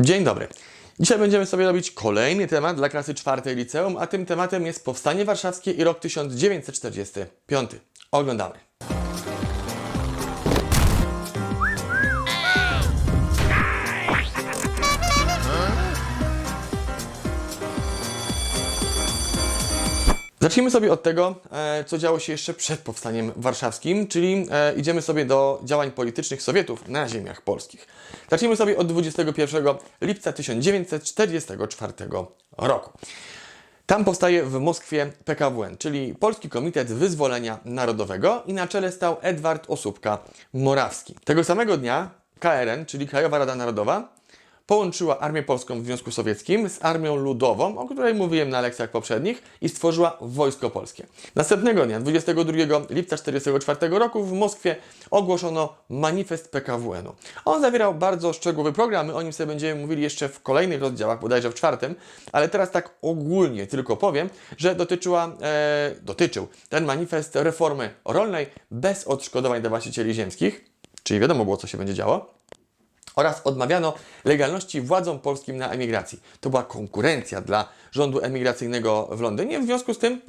Dzień dobry. Dzisiaj będziemy sobie robić kolejny temat dla klasy czwartej liceum, a tym tematem jest Powstanie Warszawskie i rok 1945. Oglądamy. Zacznijmy sobie od tego, e, co działo się jeszcze przed powstaniem warszawskim, czyli e, idziemy sobie do działań politycznych Sowietów na ziemiach polskich. Zacznijmy sobie od 21 lipca 1944 roku. Tam powstaje w Moskwie PKWN, czyli Polski Komitet Wyzwolenia Narodowego i na czele stał Edward Osóbka-Morawski. Tego samego dnia KRN, czyli Krajowa Rada Narodowa, połączyła Armię Polską w Związku Sowieckim z Armią Ludową, o której mówiłem na lekcjach poprzednich, i stworzyła Wojsko Polskie. Następnego dnia, 22 lipca 1944 roku w Moskwie ogłoszono manifest PKWN-u. On zawierał bardzo szczegółowy program, my o nim sobie będziemy mówili jeszcze w kolejnych rozdziałach, bodajże w czwartym, ale teraz tak ogólnie tylko powiem, że dotyczyła, e, dotyczył ten manifest reformy rolnej bez odszkodowań dla właścicieli ziemskich, czyli wiadomo było, co się będzie działo oraz odmawiano legalności władzom polskim na emigracji. To była konkurencja dla rządu emigracyjnego w Londynie, w związku z tym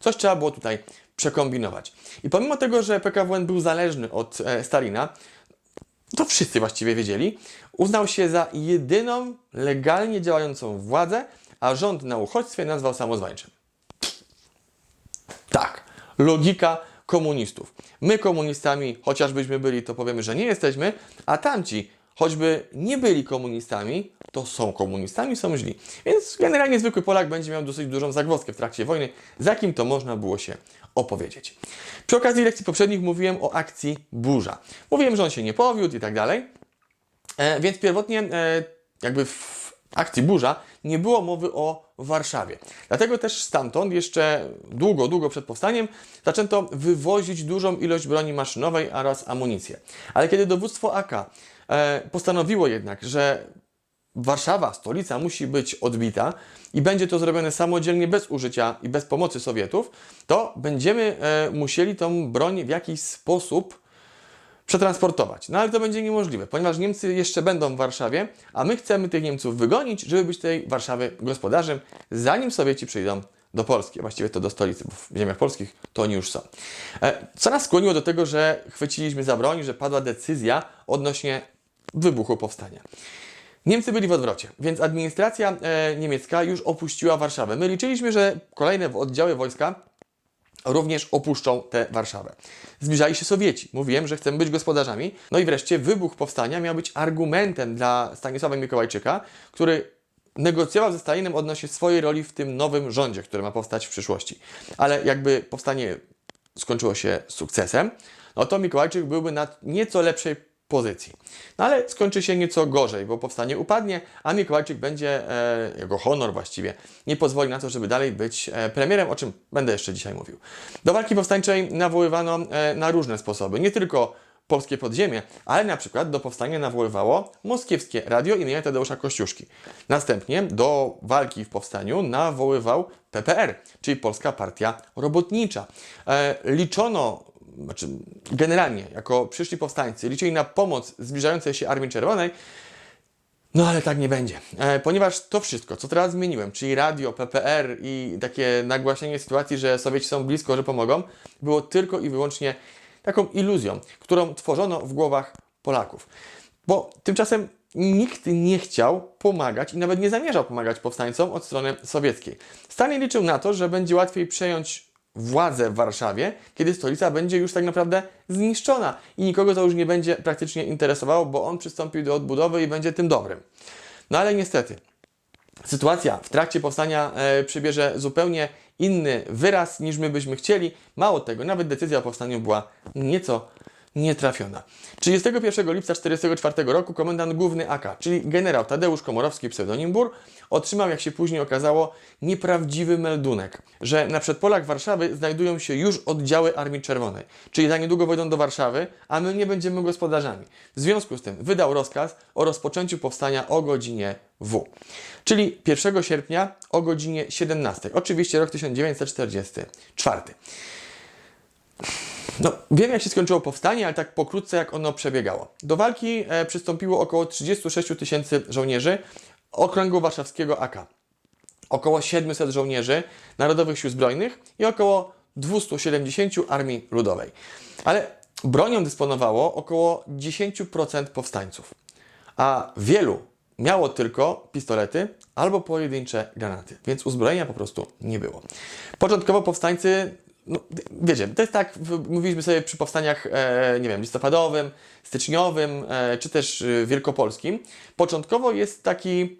coś trzeba było tutaj przekombinować. I pomimo tego, że PKWN był zależny od e, Stalina, to wszyscy właściwie wiedzieli, uznał się za jedyną legalnie działającą władzę, a rząd na uchodźstwie nazwał samozwańczym. Tak, logika komunistów. My komunistami, chociażbyśmy byli, to powiemy, że nie jesteśmy, a tamci, choćby nie byli komunistami, to są komunistami, są źli. Więc generalnie zwykły Polak będzie miał dosyć dużą zagwozdkę w trakcie wojny, za kim to można było się opowiedzieć. Przy okazji lekcji poprzednich mówiłem o akcji Burza. Mówiłem, że on się nie powiódł i tak dalej, e, więc pierwotnie e, jakby w akcji Burza nie było mowy o Warszawie. Dlatego też stamtąd jeszcze długo, długo przed powstaniem zaczęto wywozić dużą ilość broni maszynowej oraz amunicję. Ale kiedy dowództwo AK postanowiło jednak, że Warszawa, stolica, musi być odbita i będzie to zrobione samodzielnie, bez użycia i bez pomocy Sowietów, to będziemy e, musieli tą broń w jakiś sposób przetransportować. No ale to będzie niemożliwe, ponieważ Niemcy jeszcze będą w Warszawie, a my chcemy tych Niemców wygonić, żeby być tej Warszawy gospodarzem, zanim Sowieci przyjdą do Polski, właściwie to do stolicy, bo w ziemiach polskich to oni już są. E, Co nas skłoniło do tego, że chwyciliśmy za broń, że padła decyzja odnośnie wybuchu powstania. Niemcy byli w odwrocie, więc administracja e, niemiecka już opuściła Warszawę. My liczyliśmy, że kolejne oddziały wojska również opuszczą tę Warszawę. Zbliżali się Sowieci. Mówiłem, że chcemy być gospodarzami. No i wreszcie wybuch powstania miał być argumentem dla Stanisława Mikołajczyka, który negocjował ze Stalinem odnośnie swojej roli w tym nowym rządzie, który ma powstać w przyszłości. Ale jakby powstanie skończyło się sukcesem, no to Mikołajczyk byłby na nieco lepszej pozycji. No ale skończy się nieco gorzej, bo powstanie upadnie, a Mikołajczyk będzie, e, jego honor właściwie, nie pozwoli na to, żeby dalej być e, premierem, o czym będę jeszcze dzisiaj mówił. Do walki powstańczej nawoływano e, na różne sposoby, nie tylko polskie podziemie, ale na przykład do powstania nawoływało moskiewskie radio imienia Tadeusza Kościuszki. Następnie do walki w powstaniu nawoływał PPR, czyli Polska Partia Robotnicza. E, liczono znaczy generalnie, jako przyszli powstańcy, liczyli na pomoc zbliżającej się Armii Czerwonej, no ale tak nie będzie, e, ponieważ to wszystko, co teraz zmieniłem, czyli radio, PPR i takie nagłaśnienie sytuacji, że Sowieci są blisko, że pomogą, było tylko i wyłącznie taką iluzją, którą tworzono w głowach Polaków. Bo tymczasem nikt nie chciał pomagać i nawet nie zamierzał pomagać powstańcom od strony sowieckiej. Stalin liczył na to, że będzie łatwiej przejąć władzę w Warszawie, kiedy stolica będzie już tak naprawdę zniszczona i nikogo to już nie będzie praktycznie interesowało, bo on przystąpił do odbudowy i będzie tym dobrym. No ale niestety, sytuacja w trakcie powstania e, przybierze zupełnie inny wyraz niż my byśmy chcieli. Mało tego, nawet decyzja o powstaniu była nieco nietrafiona. 31 lipca 1944 roku komendant główny AK, czyli generał Tadeusz Komorowski, pseudonim Bur, otrzymał, jak się później okazało, nieprawdziwy meldunek, że na przedpolach Warszawy znajdują się już oddziały Armii Czerwonej, czyli za niedługo wejdą do Warszawy, a my nie będziemy gospodarzami. W związku z tym wydał rozkaz o rozpoczęciu powstania o godzinie W, czyli 1 sierpnia o godzinie 17. Oczywiście rok 1944. No, wiem jak się skończyło powstanie, ale tak pokrótce jak ono przebiegało. Do walki e, przystąpiło około 36 tysięcy żołnierzy okręgu warszawskiego AK, około 700 żołnierzy Narodowych Sił Zbrojnych i około 270 Armii Ludowej. Ale bronią dysponowało około 10% powstańców, a wielu miało tylko pistolety albo pojedyncze granaty, więc uzbrojenia po prostu nie było. Początkowo powstańcy no, wiecie, to jest tak, mówiliśmy sobie przy powstaniach, e, nie wiem, listopadowym, styczniowym, e, czy też e, wielkopolskim. Początkowo jest taki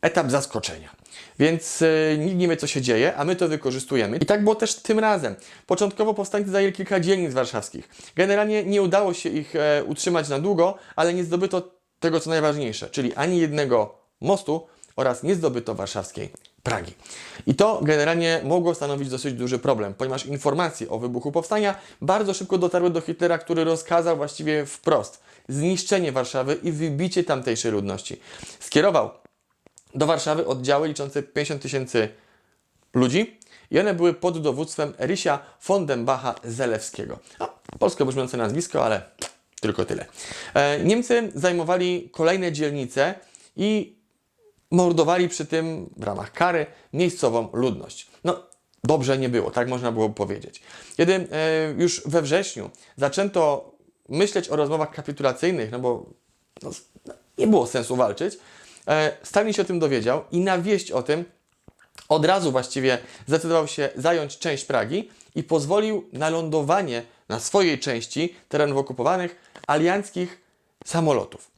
etap zaskoczenia. Więc e, nikt nie wie, co się dzieje, a my to wykorzystujemy. I tak było też tym razem. Początkowo powstańcy zajęli kilka dzielnic warszawskich. Generalnie nie udało się ich e, utrzymać na długo, ale nie zdobyto tego, co najważniejsze, czyli ani jednego mostu oraz nie zdobyto warszawskiej Pragi. I to generalnie mogło stanowić dosyć duży problem, ponieważ informacje o wybuchu powstania bardzo szybko dotarły do Hitlera, który rozkazał właściwie wprost zniszczenie Warszawy i wybicie tamtejszej ludności. Skierował do Warszawy oddziały liczące 50 tysięcy ludzi i one były pod dowództwem Rysia von den Bacha Zelewskiego. No, polsko brzmiące nazwisko, ale tylko tyle. E, Niemcy zajmowali kolejne dzielnice i mordowali przy tym w ramach kary miejscową ludność. No, dobrze nie było, tak można było powiedzieć. Kiedy e, już we wrześniu zaczęto myśleć o rozmowach kapitulacyjnych, no bo no, nie było sensu walczyć, e, Stalin się o tym dowiedział i na wieść o tym od razu właściwie zdecydował się zająć część Pragi i pozwolił na lądowanie na swojej części terenów okupowanych alianckich samolotów.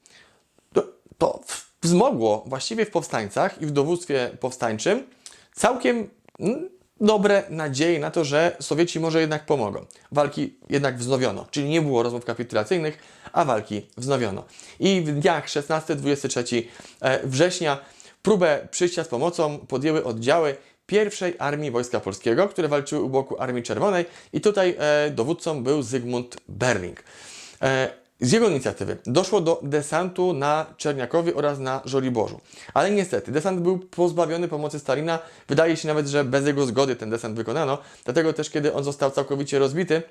To, to wzmogło właściwie w powstańcach i w dowództwie powstańczym całkiem mm, dobre nadzieje na to, że Sowieci może jednak pomogą. Walki jednak wznowiono, czyli nie było rozmów kapitulacyjnych, a walki wznowiono. I w dniach 16-23 e, września próbę przyjścia z pomocą podjęły oddziały pierwszej Armii Wojska Polskiego, które walczyły u boku Armii Czerwonej i tutaj e, dowódcą był Zygmunt Berling. Z jego inicjatywy doszło do desantu na Czerniakowie oraz na Żoliborzu. Ale niestety, desant był pozbawiony pomocy Stalina. Wydaje się nawet, że bez jego zgody ten desant wykonano. Dlatego też, kiedy on został całkowicie rozbity,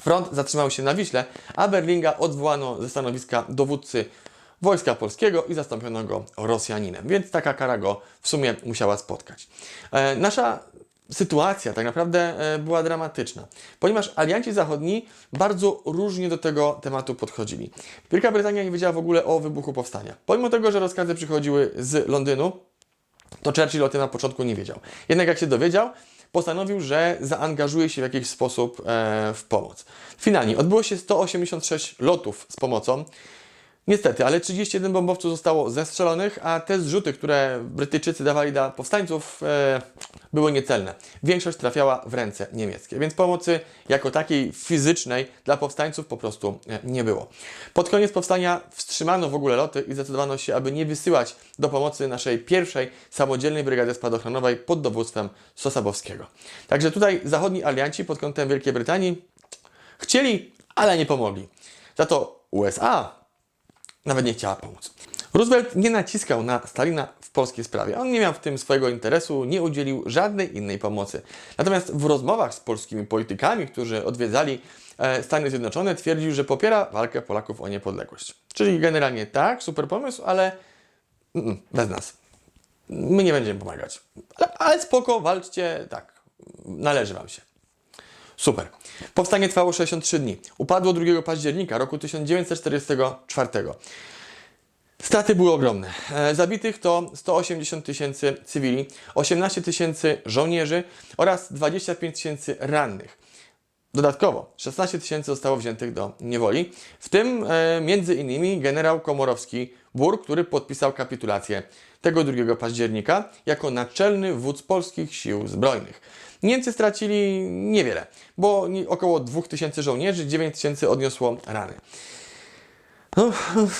front zatrzymał się na Wiśle, a Berlinga odwołano ze stanowiska dowódcy Wojska Polskiego i zastąpiono go Rosjaninem. Więc taka kara go w sumie musiała spotkać. E, nasza sytuacja tak naprawdę e, była dramatyczna, ponieważ alianci zachodni bardzo różnie do tego tematu podchodzili. Wielka Brytania nie wiedziała w ogóle o wybuchu powstania. Pomimo tego, że rozkazy przychodziły z Londynu, to Churchill o tym na początku nie wiedział. Jednak jak się dowiedział, postanowił, że zaangażuje się w jakiś sposób e, w pomoc. Finalnie odbyło się 186 lotów z pomocą. Niestety, ale 31 bombowców zostało zestrzelonych, a te zrzuty, które Brytyjczycy dawali dla powstańców, e, były niecelne. Większość trafiała w ręce niemieckie, więc pomocy jako takiej fizycznej dla powstańców po prostu e, nie było. Pod koniec powstania wstrzymano w ogóle loty i zdecydowano się, aby nie wysyłać do pomocy naszej pierwszej samodzielnej brygady spadochronowej pod dowództwem Sosabowskiego. Także tutaj zachodni alianci pod kątem Wielkiej Brytanii chcieli, ale nie pomogli. Za to USA nawet nie chciała pomóc. Roosevelt nie naciskał na Stalina w polskiej sprawie. On nie miał w tym swojego interesu, nie udzielił żadnej innej pomocy. Natomiast w rozmowach z polskimi politykami, którzy odwiedzali e, Stany Zjednoczone, twierdził, że popiera walkę Polaków o niepodległość. Czyli generalnie tak, super pomysł, ale mm, bez nas. My nie będziemy pomagać. Ale, ale spoko, walczcie, tak, należy Wam się. Super. Powstanie trwało 63 dni. Upadło 2 października roku 1944. Straty były ogromne. E, Zabitych to 180 tysięcy cywili, 18 tysięcy żołnierzy oraz 25 tysięcy rannych. Dodatkowo 16 tysięcy zostało wziętych do niewoli, w tym e, między innymi generał Komorowski Bur, który podpisał kapitulację tego 2 października jako naczelny wódz polskich sił zbrojnych. Niemcy stracili niewiele, bo około 2000 żołnierzy, 9 tysięcy odniosło rany. No,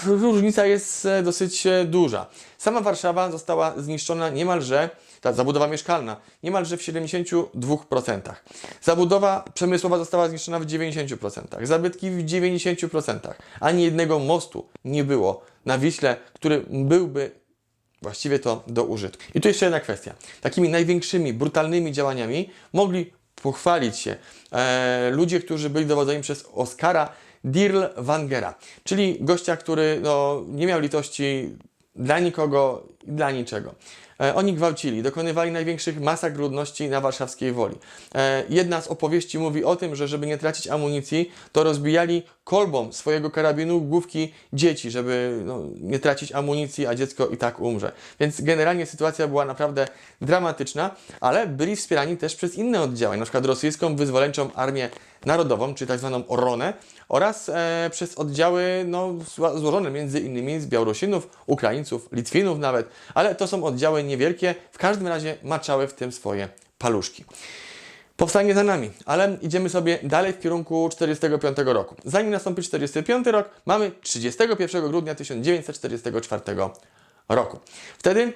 różnica jest e, dosyć e, duża. Sama Warszawa została zniszczona niemalże, ta zabudowa mieszkalna, niemalże w 72%. Zabudowa przemysłowa została zniszczona w 90%, zabytki w 90%. Ani jednego mostu nie było na Wiśle, który byłby właściwie to do użytku. I tu jeszcze jedna kwestia. Takimi największymi, brutalnymi działaniami mogli pochwalić się. E, ludzie, którzy byli dowodzeni przez Oskara Dirl-Wangera, czyli gościa, który no, nie miał litości dla nikogo dla niczego. E, Oni gwałcili, dokonywali największych masakr ludności na warszawskiej woli. E, Jedna z opowieści mówi o tym, że żeby nie tracić amunicji, to rozbijali kolbą swojego karabinu główki dzieci, żeby no, nie tracić amunicji, a dziecko i tak umrze. Więc generalnie sytuacja była naprawdę dramatyczna, ale byli wspierani też przez inne oddziały, na przykład rosyjską wyzwoleńczą armię narodową, czy tak zwaną Oronę, oraz e, przez oddziały no, złożone między innymi z Białorusinów, Ukraińców, Litwinów nawet, ale to są oddziały niewielkie, w każdym razie maczały w tym swoje paluszki. Powstanie za nami, ale idziemy sobie dalej w kierunku 45 roku. Zanim nastąpi 45 rok, mamy 31 grudnia 1944 roku. Wtedy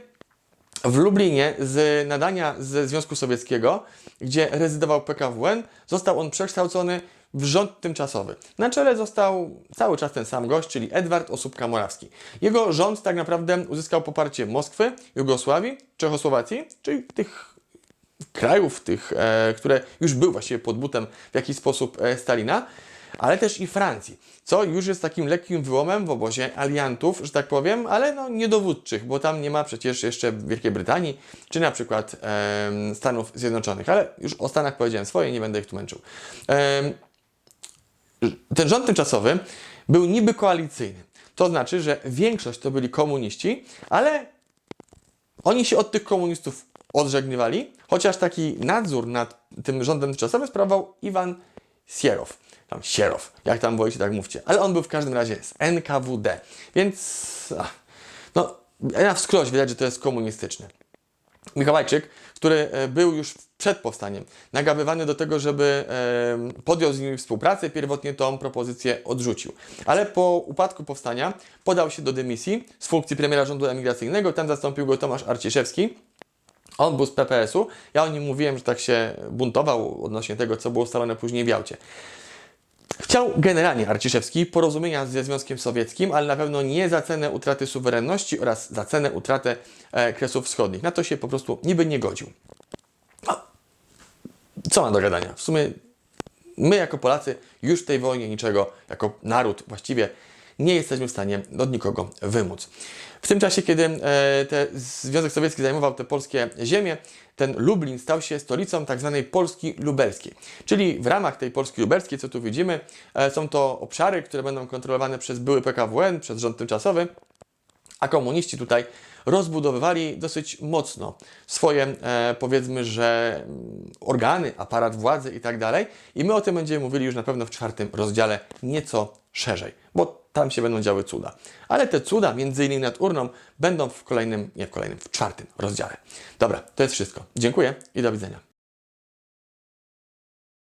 w Lublinie z nadania ze Związku Sowieckiego, gdzie rezydował PKWN, został on przekształcony w rząd tymczasowy. Na czele został cały czas ten sam gość, czyli Edward Osóbka-Morawski. Jego rząd tak naprawdę uzyskał poparcie Moskwy, Jugosławii, Czechosłowacji, czyli tych krajów, tych, e, które już były właściwie pod butem w jakiś sposób e, Stalina, ale też i Francji, co już jest takim lekkim wyłomem w obozie aliantów, że tak powiem, ale no niedowódczych, bo tam nie ma przecież jeszcze Wielkiej Brytanii, czy na przykład em, Stanów Zjednoczonych, ale już o Stanach powiedziałem swoje, nie będę ich tłumaczył. Em, ten rząd tymczasowy był niby koalicyjny. To znaczy, że większość to byli komuniści, ale oni się od tych komunistów odżegnywali, chociaż taki nadzór nad tym rządem tymczasowym sprawował Iwan Sierow. Tam Sierow, jak tam wolicie, tak mówcie. Ale on był w każdym razie z NKWD, więc no, na wskroś widać, że to jest komunistyczny. Mikołajczyk, który e, był już przed powstaniem nagabywany do tego, żeby e, podjął z nimi współpracę, pierwotnie tą propozycję odrzucił. Ale po upadku powstania podał się do dymisji z funkcji premiera rządu emigracyjnego, tam zastąpił go Tomasz Arciszewski. On był z PPS-u. Ja o nim mówiłem, że tak się buntował odnośnie tego, co było ustalone później w Jałcie. Chciał generalnie Arciszewski porozumienia ze Związkiem Sowieckim, ale na pewno nie za cenę utraty suwerenności oraz za cenę utraty e, Kresów Wschodnich. Na to się po prostu niby nie godził. No, co ma do gadania? W sumie my jako Polacy już w tej wojnie niczego, jako naród właściwie nie jesteśmy w stanie od nikogo wymóc. W tym czasie, kiedy e, te, Związek Sowiecki zajmował te polskie ziemie, ten Lublin stał się stolicą tak zwanej Polski lubelskiej. Czyli w ramach tej Polski lubelskiej, co tu widzimy, e, są to obszary, które będą kontrolowane przez były PKWN, przez rząd tymczasowy, a komuniści tutaj rozbudowywali dosyć mocno swoje, e, powiedzmy, że mm, organy, aparat władzy i tak dalej. I my o tym będziemy mówili już na pewno w czwartym rozdziale nieco szerzej, bo tam się będą działy cuda. Ale te cuda, między innymi nad urną, będą w kolejnym, nie w kolejnym, w czwartym rozdziale. Dobra, to jest wszystko. Dziękuję i do widzenia.